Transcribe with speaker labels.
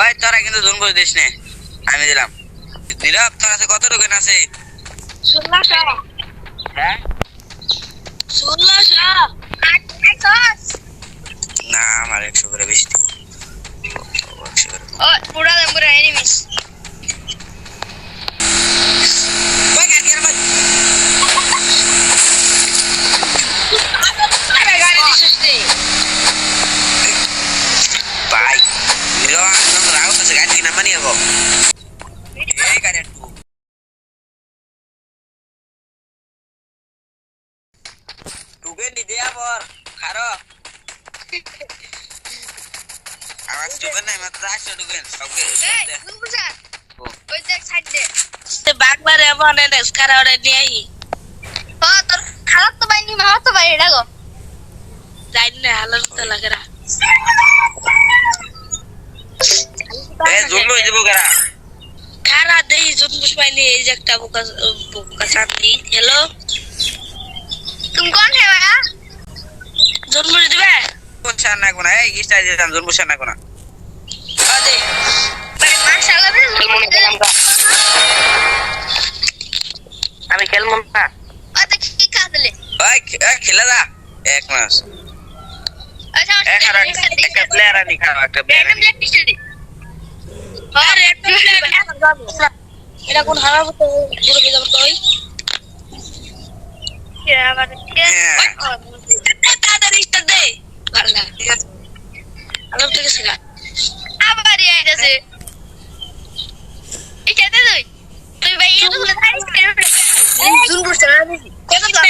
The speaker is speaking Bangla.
Speaker 1: ওই তোরা কিন্তু জুন বুঝ দিস নে। আমি দিলাম। নীরব তোর আছে কত টোকেন আছে?
Speaker 2: ষোলোশো।
Speaker 1: হ্যাঁ?
Speaker 2: ষোলোশো
Speaker 1: না আমার একশো করে বেশি দিব। করে
Speaker 2: পুরা দাম পুরা এনিমিস
Speaker 1: ওই গাড়ি আর ভাই
Speaker 2: আরে গাড়ি দিছিস রে
Speaker 1: ভাই নীরব আনন্দ রাগ করছে গাড়ি কিনা মানি হব এই গাড়ি একটু টোকেন দি দে আবার খারো আমার টোকেন নাই মাত্র আটশো টোকেন সবকে সব
Speaker 2: এই
Speaker 1: দে।
Speaker 2: কোন বুঝা
Speaker 1: ও।
Speaker 2: ওই দেখ সাইড দে
Speaker 3: বাগবারে এমন এনেস কারা ওরে নিয়ে আই
Speaker 2: ও তোর খারাপ তো বাইনি মা তো বাই এটা গো
Speaker 3: যাই না হালার তো লাগে পাইনি এই যে একটা বোকা বোকা শান্তি হ্যালো
Speaker 2: তুমি কোন হে বাড়া
Speaker 3: জন্মুস দিবে?
Speaker 1: কোন চান না কোনা? এই গিস্টা দিতাম জুমলো চান না কোনা?
Speaker 3: আদে
Speaker 2: মানে
Speaker 3: আমি খেলমন না
Speaker 1: খেলা দা এক মাস।
Speaker 2: আচ্ছা
Speaker 1: এক একটা প্লেয়ার আনি খাও একটা প্লেয়ার
Speaker 2: র্যান্ডম
Speaker 3: এটা কোন হারাবো তো ঘুরে যাব তো ওই
Speaker 1: হ্যাঁ
Speaker 3: তাড়াতাড়ি স্টার্ট দে। ভালো না ঠিক আছে। আলো ঠিক আছে গা
Speaker 2: আবার আইতাছে। তুই? তুই ভাই এটা দাঁড়িয়ে জুন কত দাম